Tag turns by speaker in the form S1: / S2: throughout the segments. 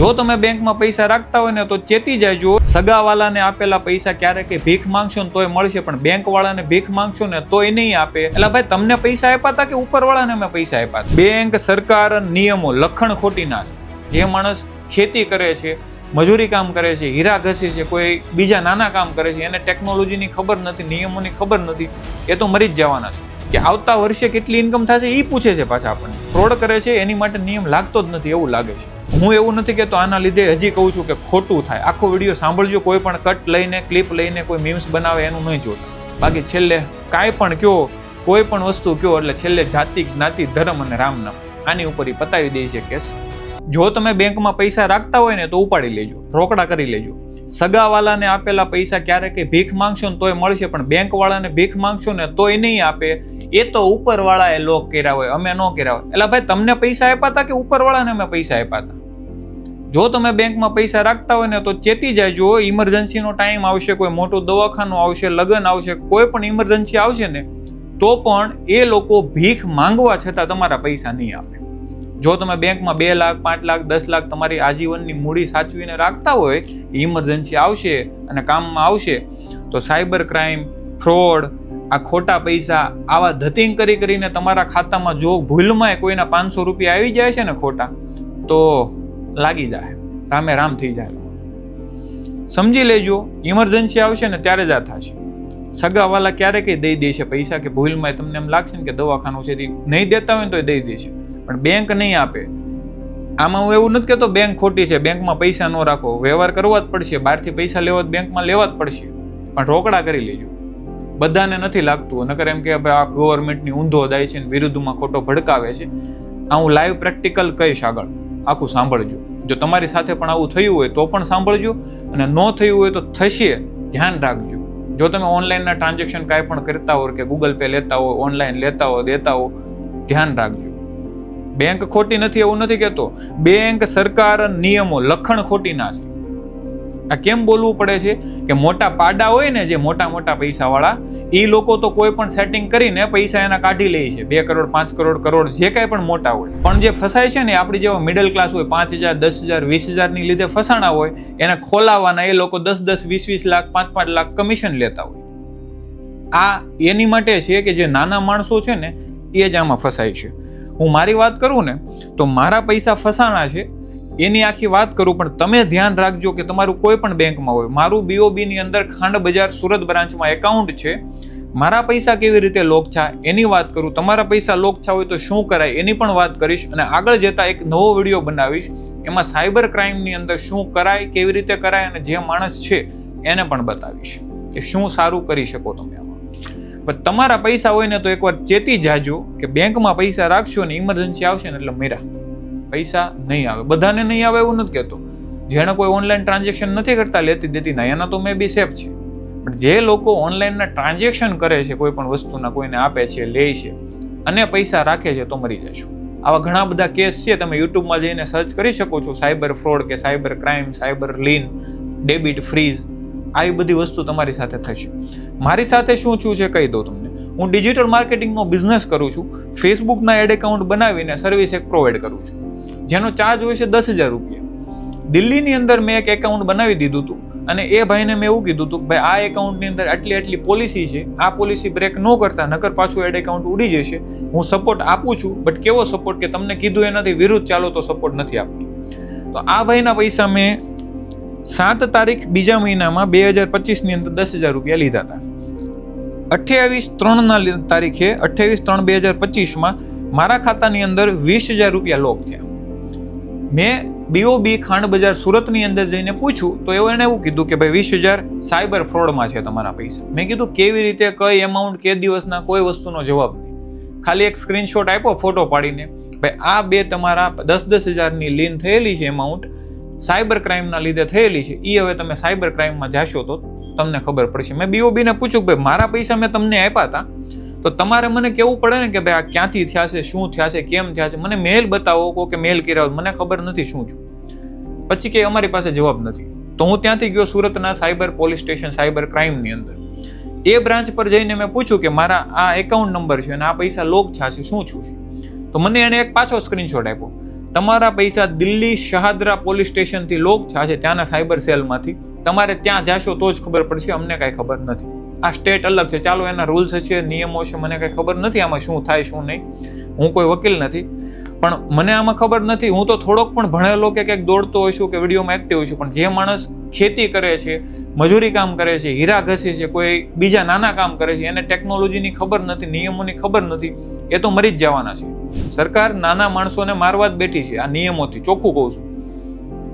S1: જો તમે બેંકમાં પૈસા રાખતા હોય ને તો ચેતી જાયજો સગાવાલાને આપેલા પૈસા ક્યારેક ભીખ માંગશો ને તોય મળશે, પણ બેંક વાળાને ભીખ માંગશો ને તોય નહીં આપે. એટલે ભાઈ, તમને પૈસા આપ્યા હતા કે ઉપરવાળાને મેં પૈસા આપ્યા? બેંક, સરકાર, નિયમો, લખણ ખોટી છે. જે માણસ ખેતી કરે છે, મજૂરી કામ કરે છે, હીરા ઘસે છે, કોઈ બીજા નાના કામ કરે છે, એને ટેકનોલોજીની ખબર નથી, નિયમોની ખબર નથી, એ તો મરી જ જવાના છે. કે આવતા વર્ષે કેટલી ઇન્કમ થશે એ પૂછે છે પાછા આપણને. ફ્રોડ કરે છે, એની માટે નિયમ લાગતો જ નથી, એવું લાગે છે. હું એવું નથી કહેતો આના લીધે હજી કહું છું કે ખોટું થાય. આખો વીડિયો સાંભળજો, કોઈ પણ કટ લઈને ક્લિપ લઈને કોઈ મીમ્સ બનાવે એનું નહીં જોતા. બાકી છેલ્લે કાંઈ પણ કયો, કોઈ પણ વસ્તુ કયો, એટલે છેલ્લે જાતિ, જ્ઞાતિ, ધર્મ અને રામ નામ. આની ઉપર ઈ પતાવી દે છે કેસ. જો તમે બેંકમાં પૈસા રાખતા હોય ને તો ઉપાડી લેજો, રોકડા કરી લેજો. સગાવાલાને આપેલા પૈસા ક્યારેક ભીખ માંગશો ને તોય મળશે, પણ બેંકવાળાને ભીખ માંગશો ને તોય નહીં આપે. એ તો ઉપરવાળાએ લોક કર્યા હોય, અમે ન કર્યા હોય. એટલે ભાઈ, તમને પૈસા આપ્યા હતા કે ઉપરવાળાને અમે પૈસા આપ્યા હતા જો તમે બેંકમાં પૈસા રાખતા હોય ને તો ચેતી જાયજો ઇમરજન્સીનો ટાઈમ આવશે, કોઈ મોટું દવાખાનું આવશે, લગ્ન આવશે, કોઈ પણ ઇમરજન્સી આવશે ને, તો પણ એ લોકો ભીખ માંગવા છતાં તમારા પૈસા નહીં આપે. જો તમે બેંકમાં બે લાખ, પાંચ લાખ, દસ લાખ તમારી આજીવનની મૂડી સાચવીને રાખતા હોય ઇમરજન્સી આવશે અને કામમાં આવશે, તો સાયબર ક્રાઇમ ફ્રોડ આ ખોટા પૈસા, આવા ધતિંગ કરી કરીને તમારા ખાતામાં જો ભૂલમાં કોઈના પાંચસો રૂપિયા આવી જાય છે ને ખોટા, તો લાગી જાય રામે રામ થઈ જાય. સમજી લેજો ઇમરજન્સી આવશે ને ત્યારે જ આ થશે. સગાવાલા ક્યારે કંઈ દઈ દેશે પૈસા કે ભૂલમાં તમને એમ લાગશે ને કે દવાખાનું છે નહીં દેતા હોય ને તો દઈ દેશે. પણ બેંક નહીં આપે. આમાં હું એવું નથી કહેતો બેંક ખોટી છે બેંકમાં પૈસા ન રાખો. વ્યવહાર કરવા જ પડશે, બહારથી પૈસા લેવા બેંકમાં લેવા જ પડશે. પણ રોકડા કરી લેજો. બધાને નથી લાગતું, નકર એમ કે આ ગવર્મેન્ટની ઊંધો જાય છે વિરુદ્ધમાં ખોટો ભડકાવે છે. આ હું લાઈવ પ્રેક્ટિકલ કહીશ આગળ. આખું સાંભળજો. જો તમારી સાથે પણ આવું થયું હોય તો પણ સાંભળજો અને ન થયું હોય તો થશે, ધ્યાન રાખજો. જો તમે ઓનલાઈનના ટ્રાન્ઝેક્શન કાંઈ પણ કરતા હો કે ગૂગલ પે લેતા હો, ઓનલાઈન લેતા હો, દેતા હો, ધ્યાન રાખજો. બેંક ખોટી નથી એવું નથી કહેતો. બેંક સરકાર નિયમો, લખણ ખોટી ના છે. આ કેમ બોલવું પડે છે? કે મોટા પાડા હોય ને જે મોટા મોટા પૈસાવાળા એ લોકો તો કોઈ પણ સેટિંગ કરીને પૈસા એના કાઢી લે છે. બે કરોડ, પાંચ કરોડ કરોડ, જે કાંઈ પણ મોટા હોય. પણ જે ફસાય છે ને આપણી જેવા મિડલ ક્લાસ હોય, પાંચ હજાર, દસ હજાર, વીસ હજારની લીધે ફસાણા હોય, એને ખોલાવવાના એ લોકો દસ દસ, વીસ વીસ લાખ, પાંચ પાંચ લાખ કમિશન લેતા હોય. આ એની માટે છે કે જે નાના માણસો છે ને, એ જ આમાં ફસાય છે. હું મારી વાત કરું ને, તો મારા પૈસા ફસાણા છે એની આખી વાત કરું, પણ તમે ધ્યાન રાખજો કે તમારું કોઈ પણ બેંકમાં હોય, મારું બીઓબીની અંદર ખાંડ બજાર સુરત બ્રાન્ચમાં એકાઉન્ટ છે. મારા પૈસા કેવી રીતે લોક છે એની વાત કરું. તમારા પૈસા લોક છે હોય તો શું કરાય, એની પણ વાત કરીશ અને આગળ જતા એક નવો વીડિયો બનાવીશ. એમાં સાયબર ક્રાઇમની અંદર શું કરાય, કેવી રીતે કરાય અને જે માણસ છે, એને પણ બતાવીશ કે શું સારું કરી શકો તમે પણ તમારા પૈસા હોય ને તો એકવાર ચેતી જાજો કે બેંકમાં પૈસા રાખશો ને ઇમરજન્સી આવશે ને એટલે મેરા પૈસા નહીં આવે. બધાને નહીં આવે એવું નથી કહેતો. જેણે કોઈ ઓનલાઈન ટ્રાન્ઝેક્શન નથી કરતા, લેતી દેતી ના, એના તો મે બી સેફ છે. પણ જે લોકો ઓનલાઈનના ટ્રાન્ઝેક્શન કરે છે, કોઈ પણ વસ્તુના, કોઈને આપે છે, લે છે, અને પૈસા રાખે છે, તો મરી જશો આવા ઘણા બધા કેસ છે, તમે યુટ્યુબમાં જઈને સર્ચ કરી શકો છો. સાયબર ફ્રોડ કે cyber crime cyber lien debit freeze આવી બધી વસ્તુ તમારી સાથે થશે. મારી સાથે શું થયું છે, કહી દઉં તમને. હું ડિજિટલ માર્કેટિંગનો બિઝનેસ કરું છું. ફેસબુકના એડ એકાઉન્ટ બનાવીને સર્વિસ એક પ્રોવાઈડ કરું છું. જેનો ચાર્જ હોય છે દસ હજાર રૂપિયા. દિલ્હીની અંદર મેં એક એકાઉન્ટ બનાવી દીધું હતું અને એ ભાઈને મેં એવું કીધું હતું કે ભાઈ, આ એકાઉન્ટની અંદર આટલી આટલી પોલિસી છે, આ પોલિસી બ્રેક ન કરતા, નકર પાછું એડ એકાઉન્ટ ઉડી જશે. હું સપોર્ટ આપું છું બટ કેવો સપોર્ટ કે તમને કીધું એનાથી વિરુદ્ધ ચાલો તો સપોર્ટ નથી આપતો. તો આ ભાઈના પૈસા મેં સાત તારીખ બીજા મહિનામાં બે હજાર પચીસની અંદર દસ હજાર રૂપિયા લીધા હતા. અઠ્યાવીસ ત્રણના તારીખે અઠ્યાવીસ ત્રણ બે હજાર પચીસમાં મારા ખાતાની અંદર વીસ હજાર રૂપિયા લોક થયા. મેં બીઓબી ખાંડ બજાર સુરતની અંદર જઈને પૂછ્યું, તો એવું એને એવું કીધું કે ભાઈ વીસ હજાર સાયબર ફ્રોડમાં છે તમારા પૈસા. મેં કીધું, કેવી રીતે, કઈ એમાઉન્ટ કે દિવસના કોઈ વસ્તુનો જવાબ નહીં. ખાલી એક સ્ક્રીનશોટ આપ્યો ફોટો પાડીને, ભાઈ, આ બે તમારા દસ દસ હજારની લીન થયેલી છે એમાઉન્ટ સાયબર ક્રાઇમના લીધે થયેલી છે એ હવે તમે સાયબર ક્રાઇમમાં જાશો તો તમને ખબર પડશે. મેં બીઓબીને પૂછ્યું ભાઈ, મારા પૈસા મેં તમને આપ્યા હતા તો તમારે મને કેવું પડે ને કે ભાઈ આ ક્યાંથી થયા છે, શું થયા છે, કેમ થયા છે? મને મેલ બતાવો કો કે મેલ કર્યા મને ખબર નથી શું છું પછી કે અમારી પાસે જવાબ નથી. તો હું ત્યાંથી ગયો સુરતના સાયબર પોલીસ સ્ટેશન, સાયબર ક્રાઇમની અંદર. એ બ્રાન્ચ પર જઈને મેં પૂછ્યું કે મારા આ એકાઉન્ટ નંબર છે અને આ પૈસા લોક થયા છે, શું છું? તો મને એણે એક પાછો સ્ક્રીનશોટ આપ્યો. તમારા પૈસા દિલ્હી શહાદરા પોલીસ સ્ટેશનથી લોક છે ત્યાંના સાયબર સેલમાંથી. તમારે ત્યાં જાશો તો જ ખબર પડશે, અમને કાંઈ ખબર નથી. આ સ્ટેટ અલગ છે. ચાલો એના રૂલ્સ છે, નિયમો છે, મને કંઈ ખબર નથી આમાં શું થાય, શું નહીં. હું કોઈ વકીલ નથી. પણ મને આમાં ખબર નથી. હું તો થોડોક પણ ભણેલો કે ક્યાંક દોડતો હોઈશું કે વિડીયોમાં એક્ટિવ હોઈશું પણ જે માણસ ખેતી કરે છે, મજૂરી કામ કરે છે, હીરા ઘસે છે, કોઈ બીજા નાના કામ કરે છે, એને ટેકનોલોજીની ખબર નથી, નિયમોની ખબર નથી, એ તો મરી જ જવાના છે. સરકાર નાના માણસોને મારવા જ બેઠી છે આ નિયમોથી. ચોખ્ખું કહું છું.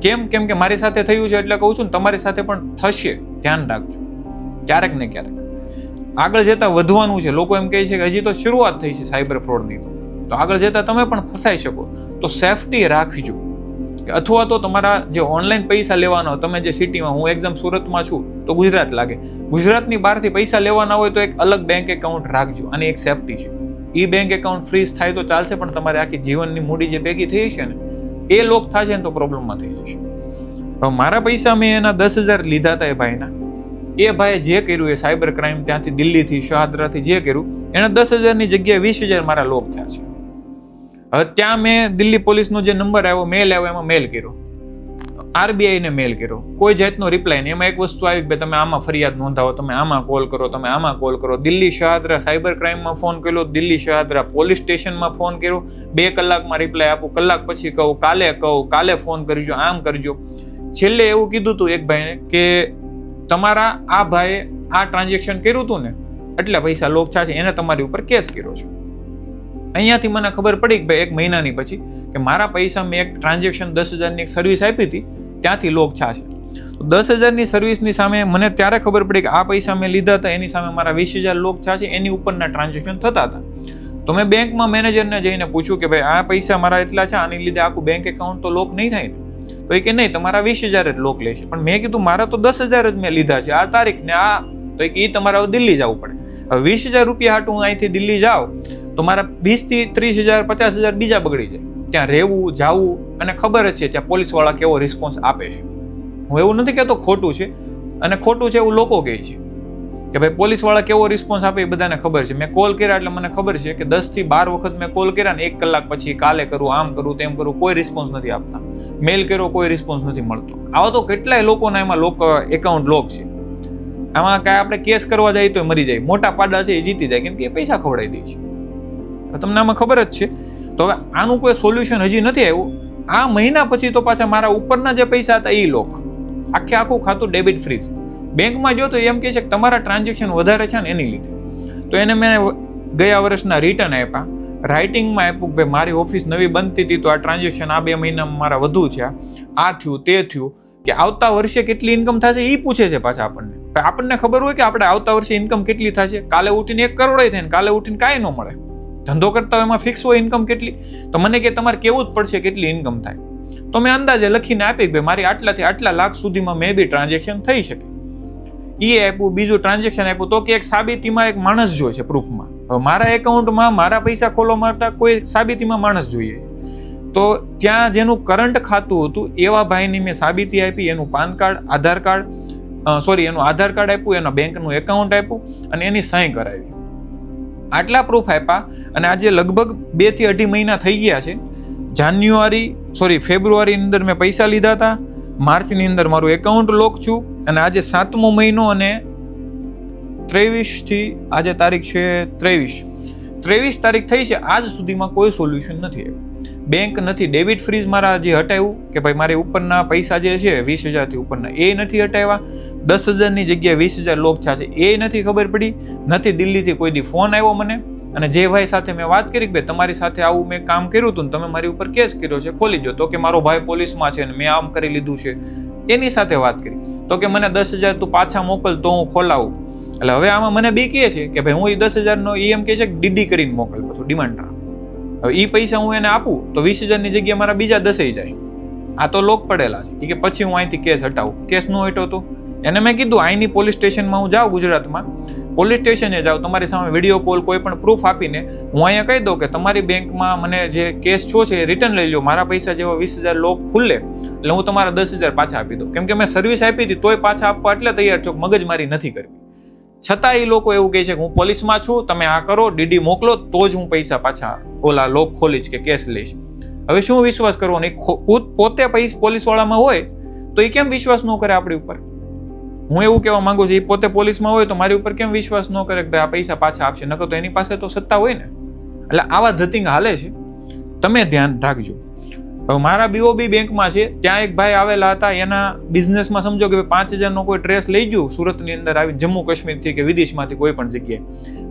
S1: કેમ? કેમ કે મારી સાથે થયું છે એટલે કહું છું ને, તમારી સાથે પણ થશે. ધ્યાન રાખજો. ક્યારેક ને ક્યારેક. આગળ જતા વધવાનું છે. લોકો એમ કહે છે કે હજી તો શરૂઆત થઈ છે સાયબર ફ્રોડની તો. તો આગળ જતા તમે પણ ફસાઈ શકો. તો સેફટી રાખજો. અથવા તો તમારા જે ઓનલાઈન પૈસા લેવાના તમે જે સિટીમાં, હું એક્ઝામ સુરતમાં છું, તો ગુજરાત લાગે. ગુજરાતની બહારથી પૈસા લેવાના હોય તો એક અલગ બેંક એકાઉન્ટ રાખજો અને એક સેફટી છે. એ બેંક એકાઉન્ટ ફ્રીઝ થાય તો ચાલશે, પણ તમારે આખી જીવનની મૂડી જે ભેગી થઈ છે ને, એ લોક થશે ને તો પ્રોબ્લેમમાં થઈ જશે. હવે મારા પૈસા મેં એના દસ હજાર લીધા હતા એ ભાઈના. એ ભાઈએ જે કર્યું એ સાયબર ક્રાઇમ ત્યાંથી દિલ્હીથી, શહાદરાથી જે કર્યું, એણે દસ હજારની જગ્યાએ વીસ હજાર મારા લોક થયા છે. હવે ત્યાં મેં દિલ્હી પોલીસનો જે નંબર આવ્યો, મેલ આવ્યો, એમાં મેલ કર્યો. આરબીઆઈને મેલ કર્યો. કોઈ જાતનો રિપ્લાય નહીં. એમાં એક વસ્તુ આવી કે તમે આમાં ફરિયાદ નોંધાવો, તમે આમાં કોલ કરો, તમે આમાં કોલ કરો. દિલ્હી શહાદરા સાયબર ક્રાઇમમાં ફોન કર્યો, દિલ્હી શહાદરા પોલીસ સ્ટેશનમાં ફોન કર્યો. બે કલાકમાં રિપ્લાય આપો. કલાક પછી કહું, કાલે કહું, કાલે ફોન કરજો, આમ કરજો. છેલ્લે એવું કીધું હતું એક ભાઈને કે તમારા આ ભાઈએ આ ટ્રાન્ઝેક્શન કર્યું હતું ને, એટલે પૈસા લોકછા છે, એને તમારી ઉપર કેસ કર્યો છે. અહીંયાથી મને ખબર પડી કે ભાઈ એક મહિનાની પછી કે મારા પૈસા મેં એક ટ્રાન્ઝેક્શન દસ હજારની એક સર્વિસ આપી હતી, ત્યાંથી લોક છા. છે દસ હજારની સર્વિસની સામે મને ત્યારે ખબર પડી કે આ પૈસા મેં લીધા હતા, એની સામે મારા વીસ હજાર લોક છા છે, એની ઉપરના ટ્રાન્ઝેક્શન થતા હતા. તો મેં બેંકમાં મેનેજરને જઈને પૂછ્યું કે ભાઈ આ પૈસા મારા એટલા છે, આની લીધે આખું બેંક એકાઉન્ટ તો લોક નહીં થાય ને? તો એ કે નહીં, તમારા વીસ હજાર જ લોક લેશે પણ મેં કીધું, મારા તો દસ હજાર જ મેં લીધા છે. આ તારીખ ને આ, તો એ તમારે દિલ્હી જવું પડે. હવે વીસ હજાર રૂપિયા હાટું હું અહીંથી દિલ્હી જાઉં, તો મારા વીસથી ત્રીસ હજાર, પચાસ હજાર બીજા બગડી જાય. ત્યાં રહેવું, જાવું અને ખબર જ છે ત્યાં પોલીસવાળા કેવો રિસ્પોન્સ આપે છે. હું એવું નથી કહેતો ખોટું છે, અને ખોટું છે એવું લોકો કહે છે. કે ભાઈ પોલીસવાળા કેવો રિસ્પોન્સ આપે એ બધાને ખબર છે. મેં કોલ કર્યા એટલે મને ખબર છે કે દસથી બાર વખત મેં કોલ કર્યા ને એક કલાક પછી કાલે કરું, આમ કરું, તેમ કરું, કોઈ રિસ્પોન્સ નથી આપતા. મેલ કર્યો, કોઈ રિસ્પોન્સ નથી મળતો. આવા તો કેટલાય લોકોના એમાં લોક એકાઉન્ટ લોક છે. આમાં કાંઈ આપણે કેસ કરવા જઈએ તો મરી જાય. મોટા પાડા છે એ જીતી જાય. કેમ કે એ પૈસા ખવડાવી દે છે. તમને આમાં ખબર જ છે. તો હવે આનું કોઈ સોલ્યુશન હજી નથી આવ્યું. આ મહિના પછી તો પાછા મારા ઉપરના જે પૈસા હતા એ લોક આખે આખું ખાતું ડેબિટ ફ્રીઝ બેંકમાં જો તો એમ કહે છે કે તમારા ટ્રાન્ઝેક્શન વધારે છે ને એની લીધે. તો એને મેં ગયા વર્ષના રિટર્ન આપ્યા. રાઇટિંગમાં આપ્યું કે ભાઈ, મારી ઓફિસ નવી બનતી હતી તો આ ટ્રાન્ઝેક્શન આ બે મહિનામાં મારા વધુ છે આ થયું, તે થયું. કે આવતા વર્ષે કેટલી ઇન્કમ થશે એ પૂછે છે પાછા આપણને. આપણને ખબર હોય કે આપણે આવતા વર્ષે ઇન્કમ કેટલી થશે? કાલે ઉઠીને એક કરોડ થાય ને કાલે ઉઠીને કાંઈ ન મળે. ધંધો કરતા હોય એમાં ફિક્સ હોય ઇન્કમ કેટલી? તો મને કે તમારે કેવું જ પડશે કેટલી ઇન્કમ થાય. તો મેં અંદાજે લખીને આપી કે મારી આટલાથી આટલા લાખ સુધીમાં મે બી ટ્રાન્ઝેક્શન થઈ શકે. એ આપ્યું બીજું ટ્રાન્ઝેક્શન આપ્યું તો કે એક સાબિતીમાં એક માણસ જોઈએ છે પ્રૂફમાં હવે મારા એકાઉન્ટમાં મારા પૈસા ખોલવા માટે કોઈ સાબિતીમાં માણસ જોઈએ. તો ત્યાં જેનું કરંટ ખાતું હતું, એવા ભાઈની મેં સાબિતી આપી, એનું PAN card Aadhaar card sorry એનું આધાર કાર્ડ આપ્યું, એના બેંકનું એકાઉન્ટ આપ્યું, અને એની સહી કરાવી. આટલા પ્રૂફ આપ્યા, અને આજે લગભગ બેથી અઢી મહિના થઈ ગયા છે. જાન્યુઆરી સોરી ફેબ્રુઆરીની અંદર મેં પૈસા લીધા હતા માર્ચની અંદર મારું એકાઉન્ટ લોક છું અને આજે સાતમો મહિનો અને ત્રેવીસથી આજે તારીખ છે ત્રેવીસ. ત્રેવીસ તારીખ થઈ છે, આજ સુધીમાં કોઈ સોલ્યુશન નથી બેંક નથી ડેબિટ ફ્રીઝ મારા જે હટાવ્યું કે ભાઈ મારે ઉપરના પૈસા જે છે, વીસ હજારથી ઉપરના, એ નથી હટાવ્યા. દસ હજારની જગ્યાએ વીસ હજાર લોક થયા છે, એ નથી ખબર પડી. નથી દિલ્હીથી કોઈ દી ફોન આવ્યો મને. અને જે ભાઈ સાથે મેં વાત કરી કે તમારી સાથે આવું મેં કામ કર્યું હતું તમે મારી ઉપર કેસ કર્યો છે, ખોલી દો તો કે મારો ભાઈ પોલીસમાં છે ને મેં આમ કરી લીધું છે. એની સાથે વાત કરી. તો કે મને દસ હજાર તું પાછા મોકલ તો હું ખોલાવું. એટલે હવે આમાં મને બી કહે છે કે ભાઈ હું એ દસ હજારનો ઈ એમ કહે છે કે ડીડી કરીને મોકલ પાછું, ડિમાન્ડ ડ્રાફ્ટ હવે એ પૈસા હું એને આપું તો વીસ હજારની જગ્યાએ મારા બીજા દસઈ જાય. આ તો લોક પડેલા છે. એ કે પછી હું અહીંથી કેસ હટાવું. કેસ નો હટ્યો તો? એને મેં કીધું અહીંની પોલીસ સ્ટેશનમાં હું જાઉં ગુજરાતમાં. પોલીસ સ્ટેશને જાઉં, તમારી સામે વીડિયો કોલ કોઈ પણ પ્રૂફ આપીને હું અહીંયા કહી દઉં કે તમારી બેંકમાં મને જે કેસ છો છે એ રિટર્ન લઈ લો મારા પૈસા જેવા વીસ હજાર લોક ખુલ્લે. એટલે હું તમારા દસ હજાર પાછા આપી દઉં. કેમ કે મેં સર્વિસ આપી હતી, તોય પાછા આપવા એટલે તૈયાર છો મગજમારી નથી કરવી. છતાં એ લોકો એવું કહે છે કે હું પોલીસમાં છું, તમે આ કરો, ડીડી મોકલો, તો જ હું પૈસા પાછા ઓલા લોક ખોલીશ કે કેસ લઈશ. હવે શું વિશ્વાસ કરવો? નહીં પોતે પૈસા પોલીસવાળામાં હોય, તો એ કેમ વિશ્વાસ ન કરે આપણી ઉપર? હું એવું કહેવા માંગુ છું, એ પોતે પોલીસમાં હોય તો મારી ઉપર કેમ વિશ્વાસ ન કરે કે ભાઈ આ પૈસા પાછા આપશે? નકર તો એની પાસે તો સત્તા હોય ને. એટલે આવા ધતિંગ હાલે છે. તમે ધ્યાન રાખજો. હવે મારા બીઓબી બેંકમાં છે, ત્યાં એક ભાઈ આવેલા હતા, એના બિઝનેસમાં સમજો કે પાંચ હજારનો કોઈ ડ્રેસ લઈ ગયું સુરતની અંદર આવી જમ્મુ કાશ્મીરથી કે વિદેશમાંથી કોઈ પણ જગ્યાએ.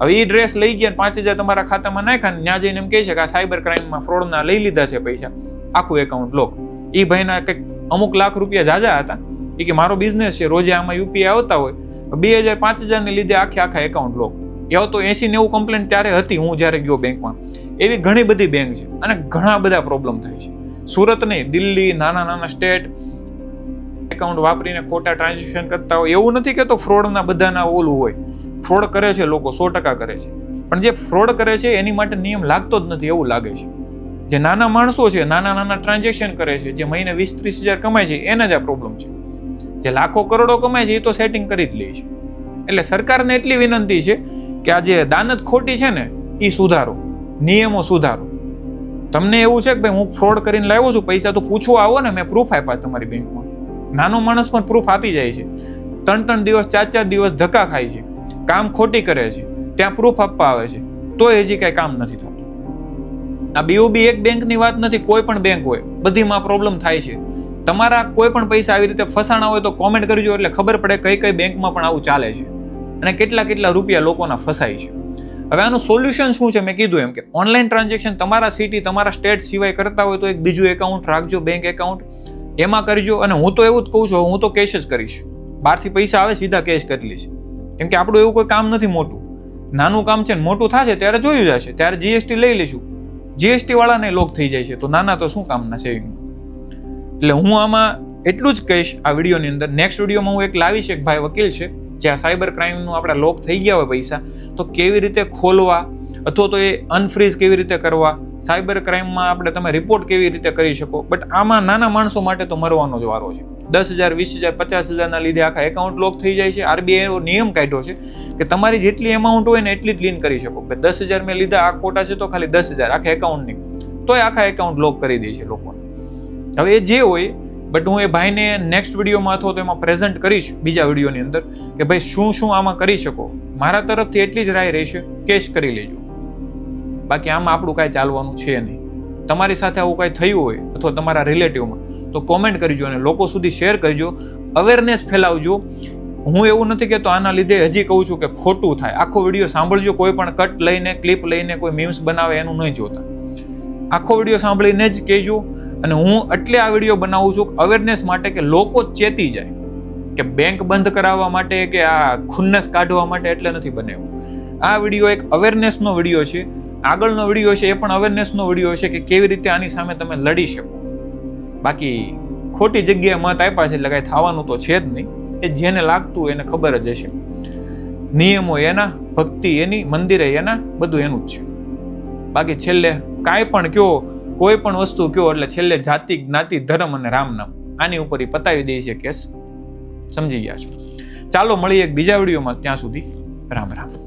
S1: હવે એ ડ્રેસ લઈ ગયા પાંચ હજાર તમારા ખાતામાં નાખ્યા ત્યાં જઈને એમ કહે છે કે આ સાયબર ક્રાઇમમાં ફ્રોડના લઈ લીધા છે પૈસા. આખું એકાઉન્ટ લોક એ ભાઈના કંઈક અમુક લાખ રૂપિયા જાજા હતા. એ કે મારો બિઝનેસ છે, રોજે આમાં યુપીઆઈ આવતા હોય બે હજાર, પાંચ હજારને લીધે આખે આખા એકાઉન્ટ લોક એવો તો એસી નેવું કમ્પ્લેન ત્યારે હતી હું જ્યારે ગયો બેંકમાં એવી ઘણી બધી બેંક છે અને ઘણા બધા પ્રોબ્લેમ થાય છે. સુરત નહીં, દિલ્હી, નાના નાના સ્ટેટ એકાઉન્ટ વાપરીને ખોટા ટ્રાન્ઝેક્શન કરતા હોય. એવું નથી કે તો ફ્રોડના બધાના ઓલું હોય. ફ્રોડ કરે છે લોકો, સો ટકા કરે છે. પણ જે ફ્રોડ કરે છે એની માટે નિયમ લાગતો જ નથી એવું લાગે છે. જે નાના માણસો છે, નાના નાના ટ્રાન્ઝેક્શન કરે છે, જે મહિને વીસ, ત્રીસ હજાર કમાય છે, એના જ આ પ્રોબ્લેમ છે. જે લાખો કરોડો કમાય છે, એ તો સેટિંગ કરી જ લે છે. એટલે સરકારને એટલી વિનંતી છે કે આ જે દાનત ખોટી છે ને એ સુધારો. નિયમો સુધારો. તમને એવું છે કે ભાઈ હું ફ્રોડ કરીને લાવ્યો છું, પૈસા તો પૂછવા આવો ને, મેં પ્રૂફ આપ્યા તમારી બેંકમાં. નાનો માણસ પણ પ્રૂફ આપી જાય છે. ત્રણ ત્રણ દિવસ, ચાર ચાર દિવસ ધક્કા ખાય છે. કામ ખોટી કરે છે. ત્યાં પ્રૂફ આપવા આવે છે. તો હજી કાંઈ કામ નથી થતું. આ બીઓબી એક બેંકની વાત નથી, કોઈ પણ બેંક હોય બધીમાં પ્રોબ્લેમ થાય છે. તમારા કોઈ પણ પૈસા આવી રીતે ફસાણા હોય તો કોમેન્ટ કરજો, એટલે ખબર પડે કઈ કઈ બેંકમાં પણ આવું ચાલે છે. અને કેટલા કેટલા રૂપિયા લોકોના ફસાય છે. હવે આનું સોલ્યુશન શું છે? મેં કીધું એમ કે ઓનલાઈન ટ્રાન્ઝેક્શન તમારા સિટી તમારા સ્ટેટ સિવાય કરતા હોય તો એક બીજું એકાઉન્ટ રાખજો બેંક એકાઉન્ટ એમાં કરજો અને હું તો એવું જ કહું છું હું તો કેશ જ કરીશ. બહારથી પૈસા આવે, સીધા કેશ કરી લઈશ. કેમ કે આપણું એવું કોઈ કામ નથી મોટું. નાનું કામ છે ને મોટું થશે ત્યારે જોયું જશે ત્યારે જીએસટી લઈ લઈશું. જીએસટી વાળાને લોક થઈ જાય છે. તો નાના તો શું કામના સેવિંગમાં એટલે હું આમાં એટલું જ કહીશ, આ વિડીયોની અંદર. નેક્સ્ટ વિડીયોમાં હું એક લાવીશ એક ભાઈ વકીલ છે, જે આ સાયબર ક્રાઇમનું આપણા લોક થઈ ગયા હોય પૈસા, તો કેવી રીતે ખોલવા અથવા તો એ અનફ્રીઝ કેવી રીતે કરવા? સાયબર ક્રાઇમમાં આપણે તમે રિપોર્ટ કેવી રીતે કરી શકો? બટ આમાં નાના માણસો માટે તો મરવાનો જ વારો છે. દસ હજાર, વીસ હજાર, પચાસ હજારના લીધે આખા એકાઉન્ટ લોક થઈ જાય છે. આરબીઆઈ નિયમ કાઢ્યો છે કે તમારી જેટલી એમાઉન્ટ હોય ને એટલી જ લીન કરી શકો. કે દસ હજાર મેં લીધા, આ ખોટા છે તો ખાલી દસ હજાર આખા એકાઉન્ટની તોય આખા એકાઉન્ટ લોક કરી દે છે લોકોને. હવે એ જે હોય બટ હું એ ભાઈને નેક્સ્ટ વિડીયોમાં અથવા તો એમાં પ્રેઝન્ટ કરીશ, બીજા વિડીયોની અંદર, કે ભાઈ શું શું આમાં કરી શકો? મારા તરફથી એટલી જ રાય રહેશે કેશ કરી લેજો. બાકી આમાં આપણું કાંઈ ચાલવાનું છે નહીં. તમારી સાથે આવું કાંઈ થયું હોય, અથવા તમારા રિલેટિવમાં તો કોમેન્ટ કરજો અને લોકો સુધી શેર કરજો. અવેરનેસ ફેલાવજો. હું એવું નથી કહેતો આના લીધે હજી કહું છું કે ખોટું થાય. આખો વીડિયો સાંભળજો, કોઈ પણ કટ લઈને ક્લિપ લઈને કોઈ મીમ્સ બનાવે એનું નહીં જોતા. આખો વીડિયો સાંભળીને જ કહેજો અને હું એટલે આ વીડિયો બનાવું છું અવેરનેસ માટે કે લોકો ચેતી જાય કે બેંક બંધ કરાવવા માટે કે આ ખુન્નસ કાઢવા માટે એટલે નથી બનાવ્યું. આ વીડિયો એક અવેરનેસનો વીડિયો છે. આગળનો વીડિયો છે એ પણ અવેરનેસનો વીડિયો છે કે કેવી રીતે આની સામે તમે લડી શકો. બાકી ખોટી જગ્યાએ મત આપ્યા છે એટલે કાંઈ થવાનું તો છે જ નહીં. એ જેને લાગતું એને ખબર જ હશે. નિયમો એના, ભક્તિ એની, મંદિરે એના, બધું એનું જ છે. બાકી છેલ્લે કાંઈ પણ કયો, કોઈ પણ વસ્તુ કયો, એટલે છેલ્લે જાતિ, જ્ઞાતિ, ધર્મ અને રામ નામ. આની ઉપર એ પતાવી દે છે કેસ. સમજી ગયા છો. ચાલો મળીએ એક બીજા વિડીયોમાં. ત્યાં સુધી રામ રામ.